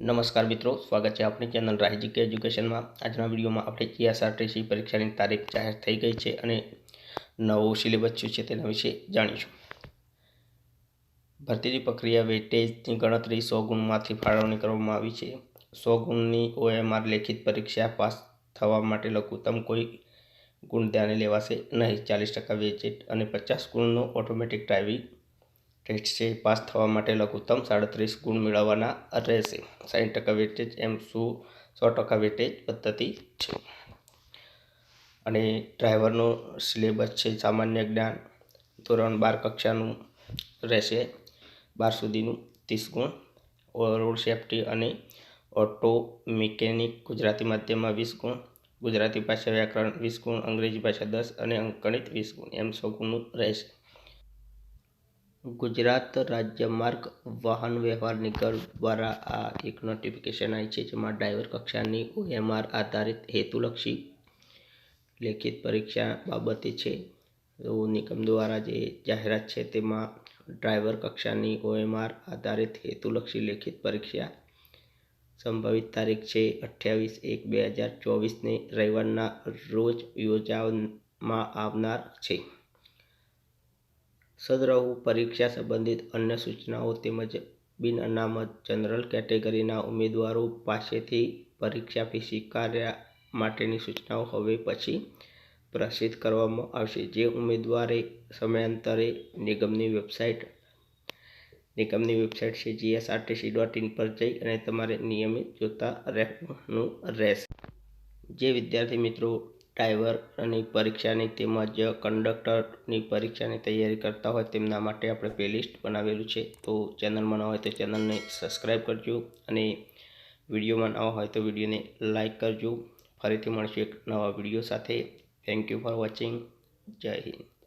નમસ્કાર મિત્રો, સ્વાગત છે આપણી ચેનલ રાહિજી કે એજ્યુકેશનમાં. આજના વિડીયોમાં આપણે જીએસઆરટીસી પરીક્ષાની તારીખ જાહેર થઈ ગઈ છે અને નવો સિલેબસ શું છે તેના વિશે જાણીશું. ભરતીની પ્રક્રિયા વેટેજની ગણતરી સો ગુણમાંથી ફાળવણી કરવામાં આવી છે. સો ગુણની ઓએમઆર લેખિત પરીક્ષા પાસ થવા માટે લઘુત્તમ કોઈ ગુણ ધ્યાને લેવાશે નહીં. ચાલીસ ટકા વેચેટ અને પચાસ ગુણનો ઓટોમેટિક ડ્રાઇવિંગ ટેસ્ટ પાસ થવા માટે લઘુત્તમ સાડત્રીસ ગુણ મેળવવાના રહેશે. સાઠ ટકા વેટેજ એમ શું? સો ટકા વેટેજ પદ્ધતિ છે. અને ડ્રાઈવરનો સિલેબસ છે સામાન્ય જ્ઞાન. ધોરણ બાર કક્ષાનું રહેશે. બાર સુધીનું ત્રીસ ગુણ. રોડ સેફ્ટી અને ઓટો મિકેનિક ગુજરાતી માધ્યમમાં વીસ ગુણ. ગુજરાતી ભાષા વ્યાકરણ વીસ ગુણ. અંગ્રેજી ભાષા દસ અને અંકગણિત વીસ ગુણ. એમ સો ગુણનું રહેશે. ગુજરાત રાજ્ય માર્ગ વાહન વ્યવહાર નિગમ દ્વારા આ એક નોટિફિકેશન આવી છે જેમાં ડ્રાઈવર કક્ષાની ઓએમઆર આધારિત હેતુલક્ષી લેખિત પરીક્ષા બાબતે છે. નિગમ દ્વારા જે જાહેરાત છે તેમાં ડ્રાઈવર કક્ષાની ઓએમઆર આધારિત હેતુલક્ષી લેખિત પરીક્ષા સંભવિત તારીખ છે અઠ્યાવીસ એક બે હજાર ચોવીસને રવિવારના રોજ યોજવામાં આવનાર છે. સદરહુ, પરીક્ષા સંબંધિત અન્ય સૂચનાઓ તેમજ બિન અનામત જનરલ કેટેગરીના ઉમેદવારો પાસેથી પરીક્ષા ફી સ્વીકાર્યા માટેની સૂચનાઓ હવે પછી પ્રસિદ્ધ કરવામાં આવશે. જે ઉમેદવારે સમયાંતરે નિગમની વેબસાઇટ નિગમની વેબસાઇટ છે, જીએસઆરટીસી ડોટ ઇન પર જઈ અને તમારે નિયમિત જોતા રહેવાનું રહેશે. જે વિદ્યાર્થી મિત્રો ડ્રાઈવરની પરીક્ષાની તેમજ કંડક્ટરની પરીક્ષાની તૈયારી કરતા હોય તેમના માટે આપણે પ્લેલિસ્ટ બનાવેલું છે. તો ચેનલમાં ન હોય તો ચેનલને સબસ્ક્રાઈબ કરજો અને વિડીયોમાં ન હોય તો વિડીયોને લાઇક કરજો. ફરીથી મળશું એક નવા વીડિયો સાથે. Thank you for watching. જય હિન્દ.